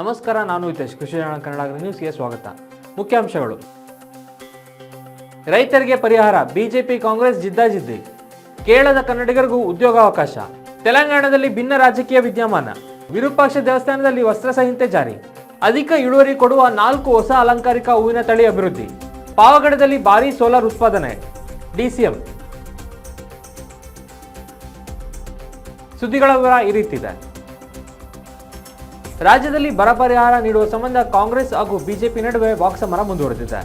ನಮಸ್ಕಾರ, ನಾನು ಹಿತೇಶ್. ಕೃಷಿ ಕನ್ನಡ ನ್ಯೂಸ್ಗೆ ಸ್ವಾಗತ. ಮುಖ್ಯಾಂಶಗಳು. ರೈತರಿಗೆ ಪರಿಹಾರ, ಬಿಜೆಪಿ, ಕಾಂಗ್ರೆಸ್ ಜಿದ್ದಾಜಿದ್ದಿ. ಕೇರಳದ ಕನ್ನಡಿಗರಿಗೂ ಉದ್ಯೋಗಾವಕಾಶ. ತೆಲಂಗಾಣದಲ್ಲಿ ಭಿನ್ನ ರಾಜಕೀಯ ವಿದ್ಯಮಾನ. ವಿರೂಪಾಕ್ಷ ದೇವಸ್ಥಾನದಲ್ಲಿ ವಸ್ತ್ರ ಸಂಹಿತೆ ಜಾರಿ. ಅಧಿಕ ಇಳುವರಿ ಕೊಡುವ ನಾಲ್ಕು ಹೊಸ ಅಲಂಕಾರಿಕ ಹೂವಿನ ತಳಿ ಅಭಿವೃದ್ಧಿ. ಪಾವಗಡದಲ್ಲಿ ಭಾರೀ ಸೋಲಾರ್ ಉತ್ಪಾದನೆ. ಡಿಸಿಎಂ. ಸುದ್ದಿಗಳ ವಿವರ ಈ ರೀತಿ ಇದೆ. ರಾಜ್ಯದಲ್ಲಿ ಬರ ಪರಿಹಾರ ನೀಡುವ ಸಂಬಂಧ ಕಾಂಗ್ರೆಸ್ ಹಾಗೂ ಬಿಜೆಪಿ ನಡುವೆ ವಾಕ್ಸಮರ ಮುಂದುವರೆದಿದೆ.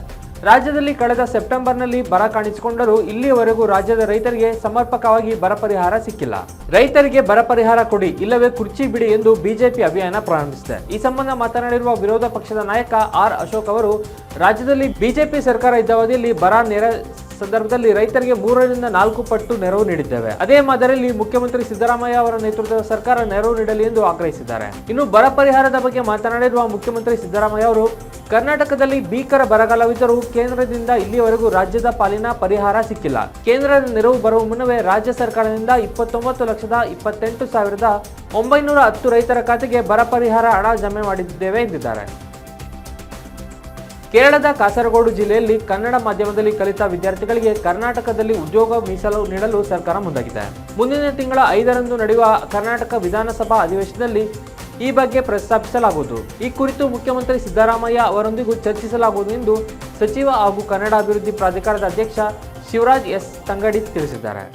ರಾಜ್ಯದಲ್ಲಿ ಕಳೆದ ಸೆಪ್ಟೆಂಬರ್ನಲ್ಲಿ ಬರ ಕಾಣಿಸಿಕೊಂಡರೂ ಇಲ್ಲಿಯವರೆಗೂ ರಾಜ್ಯದ ರೈತರಿಗೆ ಸಮರ್ಪಕವಾಗಿ ಬರ ಪರಿಹಾರ ಸಿಕ್ಕಿಲ್ಲ. ರೈತರಿಗೆ ಬರ ಪರಿಹಾರ ಕೊಡಿ, ಇಲ್ಲವೇ ಕುರ್ಚಿ ಬಿಡಿ ಎಂದು ಬಿಜೆಪಿ ಅಭಿಯಾನ ಪ್ರಾರಂಭಿಸಿದೆ. ಈ ಸಂಬಂಧ ಮಾತನಾಡಿರುವ ವಿರೋಧ ಪಕ್ಷದ ನಾಯಕ ಆರ್ ಅಶೋಕ್ ಅವರು, ರಾಜ್ಯದಲ್ಲಿ ಬಿಜೆಪಿ ಸರ್ಕಾರ ಇದ್ದ ಅವಧಿಯಲ್ಲಿ ಬರ ನೆರೆ ಸಂದರ್ಭದಲ್ಲಿ ರೈತರಿಗೆ ಮೂರರಿಂದ ನಾಲ್ಕು ಪಟ್ಟು ನೆರವು ನೀಡಿದ್ದೇವೆ. ಅದೇ ಮಾದರಿಯಲ್ಲಿ ಮುಖ್ಯಮಂತ್ರಿ ಸಿದ್ದರಾಮಯ್ಯ ಅವರ ನೇತೃತ್ವದ ಸರ್ಕಾರ ನೆರವು ನೀಡಲಿ ಎಂದು ಆಗ್ರಹಿಸಿದ್ದಾರೆ. ಇನ್ನು ಬರ ಪರಿಹಾರದ ಬಗ್ಗೆ ಮಾತನಾಡಿರುವ ಮುಖ್ಯಮಂತ್ರಿ ಸಿದ್ದರಾಮಯ್ಯ ಅವರು, ಕರ್ನಾಟಕದಲ್ಲಿ ಭೀಕರ ಬರಗಾಲವಿದ್ದರೂ ಕೇಂದ್ರದಿಂದ ಇಲ್ಲಿಯವರೆಗೂ ರಾಜ್ಯದ ಪಾಲಿನ ಪರಿಹಾರ ಸಿಕ್ಕಿಲ್ಲ. ಕೇಂದ್ರದ ನೆರವು ಬರುವ ಮುನ್ನವೇ ರಾಜ್ಯ ಸರ್ಕಾರದಿಂದ ಇಪ್ಪತ್ತೊಂಬತ್ತು ಲಕ್ಷದ ಇಪ್ಪತ್ತೆಂಟು ಸಾವಿರದ ಒಂಬೈನೂರ ಹತ್ತು ರೈತರ ಖಾತೆಗೆ ಬರ ಪರಿಹಾರ ಹಣ ಜಮೆ ಮಾಡಿದ್ದೇವೆ ಎಂದಿದ್ದಾರೆ. ಕೇರಳದ ಕಾಸರಗೋಡು ಜಿಲ್ಲೆಯಲ್ಲಿ ಕನ್ನಡ ಮಾಧ್ಯಮದಲ್ಲಿ ಕಲಿತ ವಿದ್ಯಾರ್ಥಿಗಳಿಗೆ ಕರ್ನಾಟಕದಲ್ಲಿ ಉದ್ಯೋಗ ಮೀಸಲು ನೀಡಲು ಸರ್ಕಾರ ಮುಂದಾಗಿದೆ. ಮುಂದಿನ ತಿಂಗಳ ಐದರಂದು ನಡೆಯುವ ಕರ್ನಾಟಕ ವಿಧಾನಸಭಾ ಅಧಿವೇಶನದಲ್ಲಿ ಈ ಬಗ್ಗೆ ಪ್ರಸ್ತಾಪಿಸಲಾಗುವುದು. ಈ ಕುರಿತು ಮುಖ್ಯಮಂತ್ರಿ ಸಿದ್ದರಾಮಯ್ಯ ಅವರೊಂದಿಗೂ ಚರ್ಚಿಸಲಾಗುವುದು ಎಂದು ಸಚಿವ ಹಾಗೂ ಕನ್ನಡ ಅಭಿವೃದ್ಧಿ ಪ್ರಾಧಿಕಾರದ ಅಧ್ಯಕ್ಷ ಶಿವರಾಜ್ ಎಸ್ ತಂಗಡಿ ತಿಳಿಸಿದ್ದಾರೆ.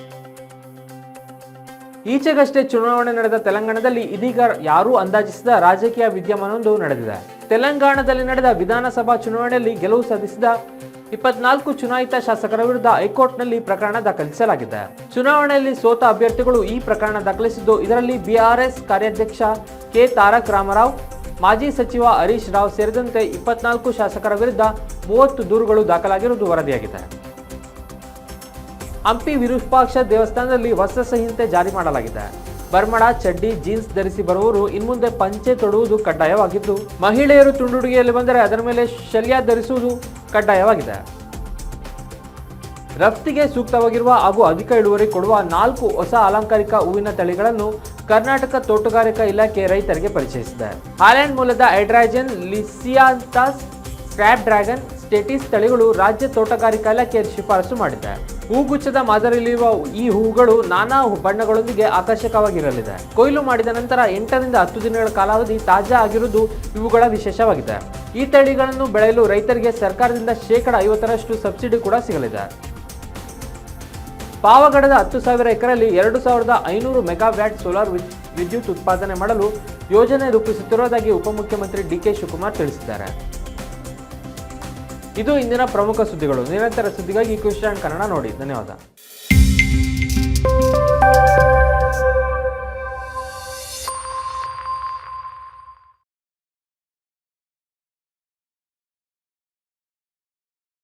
ಈಚೆಗಷ್ಟೇ ಚುನಾವಣೆ ನಡೆದ ತೆಲಂಗಾಣದಲ್ಲಿ ಇದೀಗ ಯಾರೂ ಅಂದಾಜಿಸಿದ ರಾಜಕೀಯ ವಿದ್ಯಮಾನವೊಂದು ನಡೆದಿದೆ. ತೆಲಂಗಾಣದಲ್ಲಿ ನಡೆದ ವಿಧಾನಸಭಾ ಚುನಾವಣೆಯಲ್ಲಿ ಗೆಲುವು ಸಾಧಿಸಿದ ಇಪ್ಪತ್ನಾಲ್ಕು ಚುನಾಯಿತ ಶಾಸಕರ ವಿರುದ್ಧ ಹೈಕೋರ್ಟ್ನಲ್ಲಿ ಪ್ರಕರಣ ದಾಖಲಿಸಲಾಗಿದೆ. ಚುನಾವಣೆಯಲ್ಲಿ ಸೋತ ಅಭ್ಯರ್ಥಿಗಳು ಈ ಪ್ರಕರಣ ದಾಖಲಿಸಿದ್ದು, ಇದರಲ್ಲಿ ಬಿಆರ್ಎಸ್ ಕಾರ್ಯಾಧ್ಯಕ್ಷ ಕೆ ತಾರಕ್ ರಾಮರಾವ್, ಮಾಜಿ ಸಚಿವ ಹರೀಶ್ ರಾವ್ ಸೇರಿದಂತೆ ಇಪ್ಪತ್ನಾಲ್ಕು ಶಾಸಕರ ವಿರುದ್ಧ ಮೂವತ್ತು ದೂರುಗಳು ದಾಖಲಾಗಿರುವುದು ವರದಿಯಾಗಿದೆ. ಹಂಪಿ ವಿರೂಪಾಕ್ಷ ದೇವಸ್ಥಾನದಲ್ಲಿ ಹೊಸ ಸಂಹಿತೆ ಜಾರಿ ಮಾಡಲಾಗಿದೆ. ಬರ್ಮಡ ಚಡ್ಡಿ ಜೀನ್ಸ್ ಧರಿಸಿ ಬರುವವರು ಇನ್ಮುಂದೆ ಪಂಚೆ ತೊಡುವುದು ಕಡ್ಡಾಯವಾಗಿದ್ದು, ಮಹಿಳೆಯರು ತುಂಡುಡುಗೆಯಲ್ಲಿ ಬಂದರೆ ಅದರ ಮೇಲೆ ಶಲ್ಯ ಧರಿಸುವುದು ಕಡ್ಡಾಯವಾಗಿದೆ. ರಫ್ತಿಗೆ ಸೂಕ್ತವಾಗಿರುವ ಹಾಗೂ ಅಧಿಕ ಇಳುವರಿ ಕೊಡುವ ನಾಲ್ಕು ಹೊಸ ಅಲಂಕಾರಿಕ ಹೂವಿನ ತಳಿಗಳನ್ನು ಕರ್ನಾಟಕ ತೋಟಗಾರಿಕಾ ಇಲಾಖೆ ರೈತರಿಗೆ ಪರಿಚಯಿಸಿದೆ. ಹಾಲೆಂಡ್ ಮೂಲದ ಹೈಡ್ರಾಜನ್ ಲಿಸಿಯಾಂತಾಸ್ ಸ್ಕ್ರ್ಯಾಪ್ ಡ್ರ್ಯಾಗನ್, ಸ್ಟೇಟಿಸ್ ತಳಿಗಳು ರಾಜ್ಯ ತೋಟಗಾರಿಕಾ ಇಲಾಖೆ ಶಿಫಾರಸು ಮಾಡಿದೆ. ಹೂಗುಚ್ಛದ ಮಾದರಿಯಲ್ಲಿರುವ ಈ ಹೂಗಳು ನಾನಾ ಬಣ್ಣಗಳೊಂದಿಗೆ ಆಕರ್ಷಕವಾಗಿರಲಿದೆ. ಕೊಯ್ಲು ಮಾಡಿದ ನಂತರ ಎಂಟರಿಂದ ಹತ್ತು ದಿನಗಳ ಕಾಲಾವಧಿ ತಾಜಾ ಆಗಿರುವುದು ಇವುಗಳ ವಿಶೇಷವಾಗಿದೆ. ಈ ತಳಿಗಳನ್ನು ಬೆಳೆಯಲು ರೈತರಿಗೆ ಸರ್ಕಾರದಿಂದ ಶೇಕಡ ಐವತ್ತರಷ್ಟು ಸಬ್ಸಿಡಿ ಕೂಡ ಸಿಗಲಿದೆ. ಪಾವಗಡದ ಹತ್ತು ಸಾವಿರ ಎಕರೆಯಲ್ಲಿ ಎರಡು ಸಾವಿರದ ಐನೂರು ಮೆಗಾವ್ಯಾಟ್ ಸೋಲಾರ್ ವಿದ್- ವಿದ್ಯುತ್ ಉತ್ಪಾದನೆ ಮಾಡಲು ಯೋಜನೆ ರೂಪಿಸುತ್ತಿರುವುದಾಗಿ ಉಪಮುಖ್ಯಮಂತ್ರಿ ಡಿಕೆ ಶಿವಕುಮಾರ್ ತಿಳಿಸಿದ್ದಾರೆ. ಇದು ಇಂದಿನ ಪ್ರಮುಖ ಸುದ್ದಿಗಳು. ನಿರಂತರ ಸುದ್ದಿಗಾಗಿ ಕೃಷ್ಣ ಕನ್ನಡ ನೋಡಿ. ಧನ್ಯವಾದ.